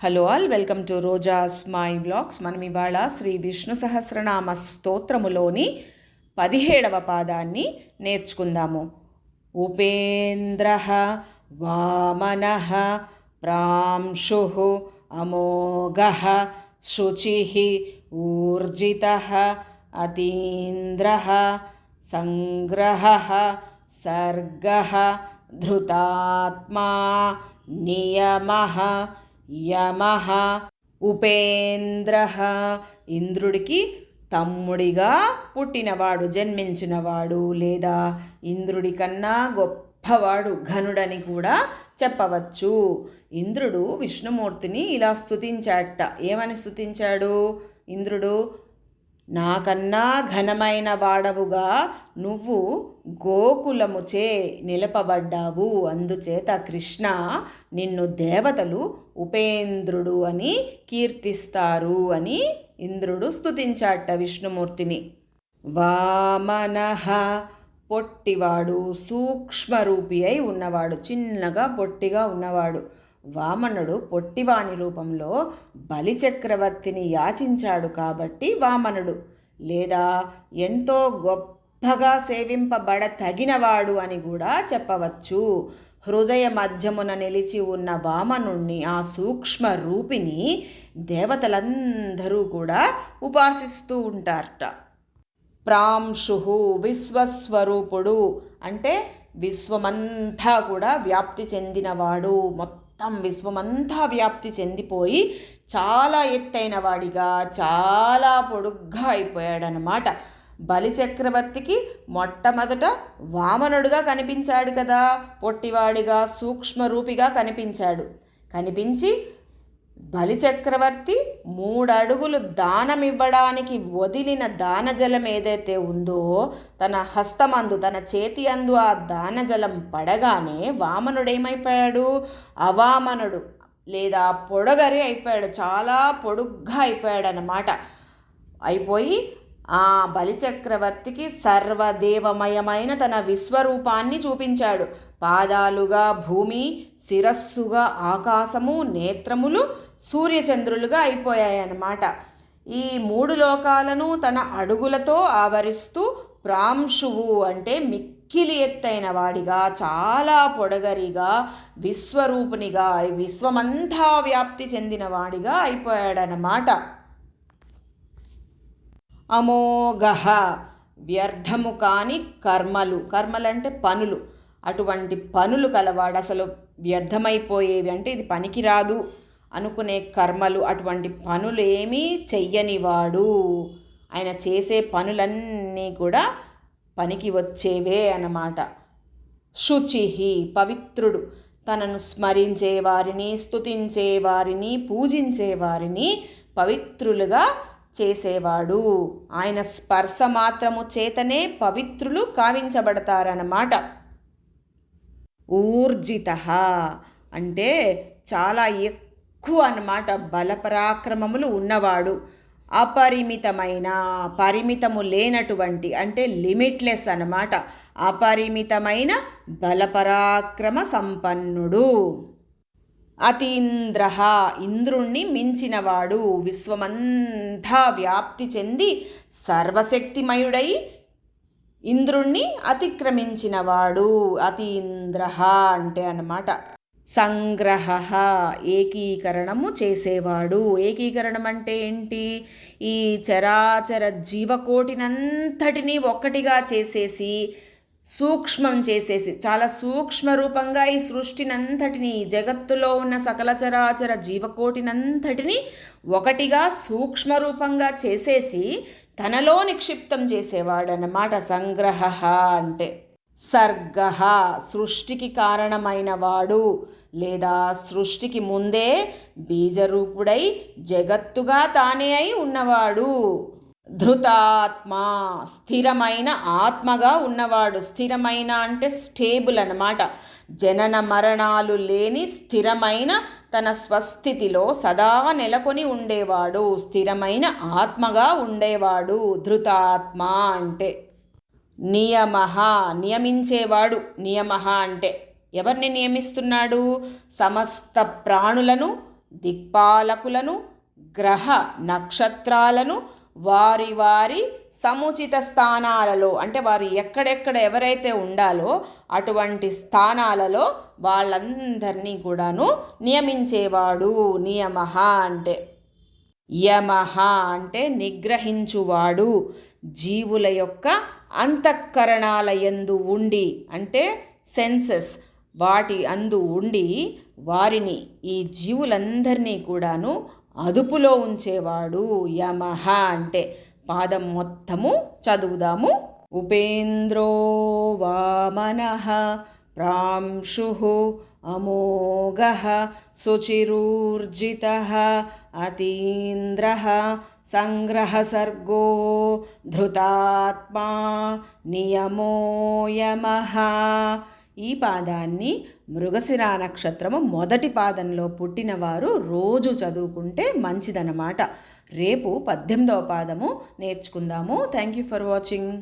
Hello all welcome to Roja's my blogs మనం ఇవాళ శ్రీ విష్ణు సహస్రనామ స్తోత్రములోని పదిహేడవ పాదాన్ని నేర్చుకుందాము. ఉపేంద్ర వామన ప్రాంశు అమోఘ శుచి ఊర్జిత అతీంద్ర సంగ్రహ సర్గ ధృతాత్మా నియమ యమహ ఉపేంద్ర. ఇంద్రుడికి తమ్ముడిగా పుట్టినవాడు జన్మించినవాడు లేదా ఇంద్రుడి కన్నా గొప్పవాడు ఘనుడని కూడా చెప్పవచ్చు. ఇంద్రుడు విష్ణుమూర్తిని ఇలా స్తుతించాట ఏమని స్తుతించాడు? ఇంద్రుడు నాకన్నా ఘనమైన వాడవుగా నువ్వు గోకులముచే నిలపబడ్డావు. అందుచేత కృష్ణ నిన్ను దేవతలు ఉపేంద్రుడు అని కీర్తిస్తారు అని ఇంద్రుడు స్తుతించాట విష్ణుమూర్తిని. వామనః పొట్టివాడు సూక్ష్మరూపి అయి ఉన్నవాడు చిన్నగా పొట్టిగా ఉన్నవాడు. వామనుడు పొట్టివాణి రూపంలో బలిచక్రవర్తిని యాచించాడు కాబట్టి వామనుడు. లేదా ఎంతో గొప్పగా సేవింపబడ తగినవాడు అని కూడా చెప్పవచ్చు. హృదయ మధ్యమున నిలిచి ఉన్న వామనుణ్ణి ఆ సూక్ష్మ రూపిని దేవతలందరూ కూడా ఉపాసిస్తూ ఉంటారట. ప్రాంశు విశ్వస్వరూపుడు అంటే విశ్వమంతా కూడా వ్యాప్తి చెందినవాడు మొత్తం. విశ్వమంతా వ్యాప్తి చెందిపోయి చాలా ఎత్తైన వాడిగా చాలా పొడుగ్గా అయిపోయాడనమాట బలిచక్రవర్తికి మొట్టమొదట వామనుడుగా కనిపించాడు కదా పొట్టివాడిగా సూక్ష్మరూపిగా కనిపించాడు. కనిపించి బలిచక్రవర్తి మూడు అడుగులు వదిలిన దానజలం ఏదైతే ఉందో తన హస్తమందు తన చేతి అందు ఆ దానజలం పడగానే వామనుడేమైపోయాడు అవామనుడు లేదా పొడగరి అయిపోయాడు. చాలా పొడుగ్గా అయిపోయాడు అన్నమాట అయిపోయి ఆ బలిచక్రవర్తికి సర్వదేవమయమైన తన విశ్వరూపాన్ని చూపించాడు. పాదాలుగా భూమి శిరస్సుగా ఆకాశము నేత్రములు సూర్యచంద్రులుగా అయిపోయాయన్నమాట. ఈ మూడు లోకాలను తన అడుగులతో ఆవరిస్తూ ప్రాంశువు అంటే మిక్కిలి ఎత్తైన వాడిగా చాలా పొడగరిగా విశ్వరూపునిగా విశ్వమంతా వ్యాప్తి చెందిన వాడిగా అయిపోయాడనమాట అమోఘ వ్యర్థము కాని కర్మలు. కర్మలు అంటే పనులు. అటువంటి పనులు కలవాడు. అసలు వ్యర్థమైపోయేవి అంటే ఇది పనికిరాదు. అనుకునే కర్మలు అటువంటి పనులు ఏమీ చెయ్యనివాడు. ఆయన చేసే పనులన్నీ కూడా పనికి వచ్చేవే అన్నమాట. శుచిహి పవిత్రుడు. తనను స్మరించే వారిని స్తుతించే వారిని పూజించే వారిని పవిత్రులుగా చేసేవాడు. ఆయన స్పర్శ మాత్రము చేతనే పవిత్రులు కావించబడతారన్నమాట. ఊర్జిత అంటే చాలా ఎక్కువ అన్నమాట. బలపరాక్రమములు ఉన్నవాడు అపరిమితమైన పరిమితము లేనటువంటి అంటే లిమిట్లెస్ అన్నమాట. అపరిమితమైన బలపరాక్రమ సంపన్నుడు. అతీంద్ర ఇంద్రుణ్ణి మించినవాడు విశ్వమంతా వ్యాప్తి చెంది సర్వశక్తిమయుడై ఇంద్రుణ్ణి అతిక్రమించినవాడు అతీంద్ర అంటే అన్నమాట. సంగ్రహ ఏకీకరణము చేసేవాడు. ఏకీకరణం అంటే ఏంటి? ఈ చరాచర జీవకోటినంతటినీ ఒక్కటిగా చేసేసి సూక్ష్మం చేసేసి చాలా సూక్ష్మ రూపంగా ఈ సృష్టినంతటిని జగత్తులో ఉన్న సకల చరాచర జీవకోటినంతటిని ఒకటిగా సూక్ష్మ రూపంగా చేసేసి తనలో నిక్షిప్తం చేసేవాడనమాట సంగ్రహ అంటే. సర్గ సృష్టికి కారణమైన వాడు లేదా సృష్టికి ముందే బీజరూపుడై జగత్తుగా తానే అయి ఉన్నవాడు. ధృతాత్మ స్థిరమైన ఆత్మగా ఉన్నవాడు. స్థిరమైన అంటే స్టేబుల్ అన్నమాట. జనన మరణాలు లేని స్థిరమైన తన స్వస్థితిలో సదా నెలకొని ఉండేవాడు. స్థిరమైన ఆత్మగా ఉండేవాడు ధృతాత్మ అంటే. నియమ నియమించేవాడు నియమ అంటే ఎవరిని నియమిస్తున్నాడు? సమస్త ప్రాణులను దిక్పాలకులను గ్రహ నక్షత్రాలను వారి వారి సముచిత స్థానాలలో అంటే వారు ఎక్కడెక్కడ ఎవరైతే ఉండాలో అటువంటి స్థానాలలో వాళ్ళందరినీ కూడాను నియమించేవాడు నియమ అంటే. యమ అంటే నిగ్రహించువాడు. జీవుల యొక్క అంతఃకరణాల యందు ఉండి అంటే సెన్సెస్ వాటి అందు ఉండి వారిని ఈ జీవులందరినీ కూడాను అదుపులో ఉంచేవాడు యమహ అంటే పాదం మొత్తము చదువుదాము. ఉపేంద్రో వామన ప్రాంశు అమోఘ శుచిరూర్జిత అతీంద్ర సంగ్రహసర్గో ధృతాత్మా నియమో యమః. ఈ పాదాన్ని మృగశిరా నక్షత్రము మొదటి పాదంలో పుట్టినవారు రోజు చదువుకుంటే మంచిదన్నమాట. రేపు పద్దెనిమిదవ పాదము నేర్చుకుందాము. Thank you for watching